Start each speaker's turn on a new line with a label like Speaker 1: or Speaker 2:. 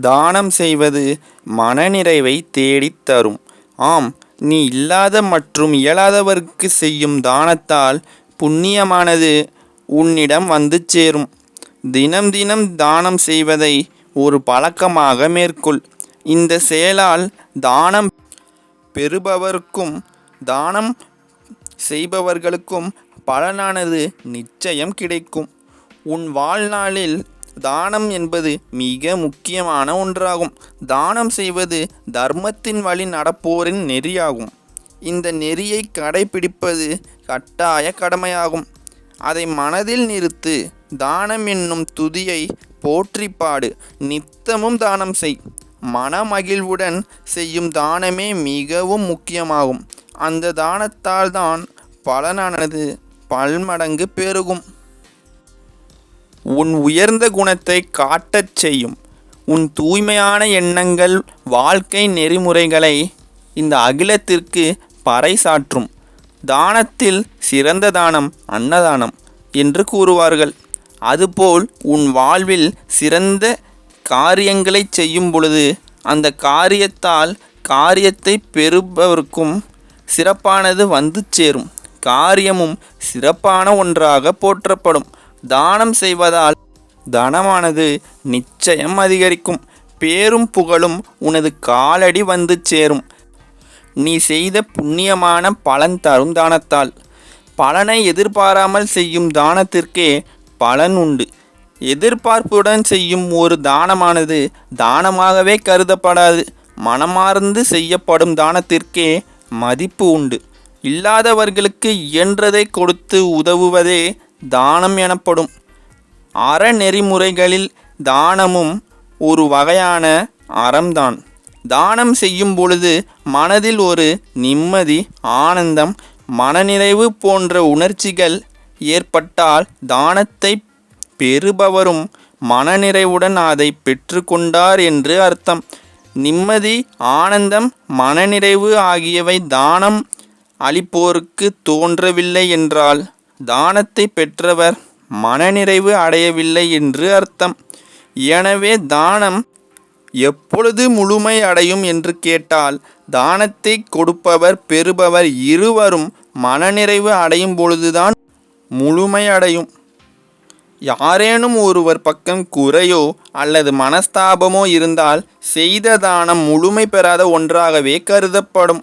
Speaker 1: தானம் செய்வது மனநிறைவை தேடித் தரும். ஆம் நீ இல்லாத மற்றும் இயலாதவருக்கு செய்யும் தானத்தால் புண்ணியமானது உன்னிடம் வந்து சேரும். தினம் தினம் தானம் செய்வதை ஒரு பழக்கமாக மேற்கொள். இந்த செயலால் தானம் பெறுபவருக்கும் தானம் செய்பவர்களுக்கும் பலனானது நிச்சயம் கிடைக்கும். உன் வாழ்நாளில் தானம் என்பது மிக முக்கியமான ஒன்றாகும். தானம் செய்வது தர்மத்தின் வழி நடப்போரின் நெறியாகும். இந்த நெறியை கடைபிடிப்பது கட்டாய கடமையாகும். அதை மனதில் நிறுத்து தானம் என்னும் துதியை போற்றிப்பாடு நித்தமும் தானம் செய். மனமகிழ்வுடன் செய்யும் தானமே மிகவும் முக்கியமாகும். அந்த தானத்தால் தான் பலனானது பல்மடங்கு பெருகும். உன் உயர்ந்த குணத்தை காட்டச் செய்யும். உன் தூய்மையான எண்ணங்கள் வாழ்க்கை நெறிமுறைகளை இந்த அகிலத்திற்கு பறைசாற்றும். தானத்தில் சிறந்த தானம் அன்னதானம் என்று கூறுவார்கள். அதுபோல் உன் வாழ்வில் சிறந்த காரியங்களைச் செய்யும் பொழுது அந்த காரியத்தால் காரியத்தை பெறுபவருக்கும் சிறப்பானது வந்து சேரும். காரியமும் சிறப்பான ஒன்றாக போற்றப்படும். தானம் செய்வதால் தனமானது நிச்சயம் அதிகரிக்கும். பேரும் புகழும் உனது காலடி வந்து சேரும். நீ செய்த புண்ணியமான பலன் தரும் தானத்தால். பலனை எதிர்பாராமல் செய்யும் தானத்திற்கே பலன் உண்டு. எதிர்பார்ப்புடன் செய்யும் ஒரு தானமானது தானமாகவே கருதப்படாது. மனமார்ந்து செய்யப்படும் தானத்திற்கே மதிப்பு உண்டு. இல்லாதவர்களுக்கு இயன்றதை கொடுத்து உதவுவதே தானம் எனப்படும். அறநெறிமுறைகளில் தானமும் ஒரு வகையான அறம்தான். தானம் செய்யும் பொழுது மனதில் ஒரு நிம்மதி ஆனந்தம் மனநிறைவு போன்ற உணர்ச்சிகள் ஏற்பட்டால் தானத்தை பெறுபவரும் மனநிறைவுடன் அதை பெற்றுக்கொண்டார் என்று அர்த்தம். நிம்மதி ஆனந்தம் மனநிறைவு ஆகியவை தானம் அளிப்போருக்கு தோன்றவில்லை என்றால் தானத்தை பெற்றவர் மனநிறைவு அடையவில்லை என்று அர்த்தம். எனவே தானம் எப்பொழுது முழுமை அடையும் என்று கேட்டால் தானத்தை கொடுப்பவர் பெறுபவர் இருவரும் மனநிறைவு அடையும் பொழுதுதான் முழுமை அடையும். யாரேனும் ஒருவர் பக்கம் குறையோ அல்லது மனஸ்தாபமோ இருந்தால் செய்த தானம் முழுமை பெறாத ஒன்றாகவே கருதப்படும்.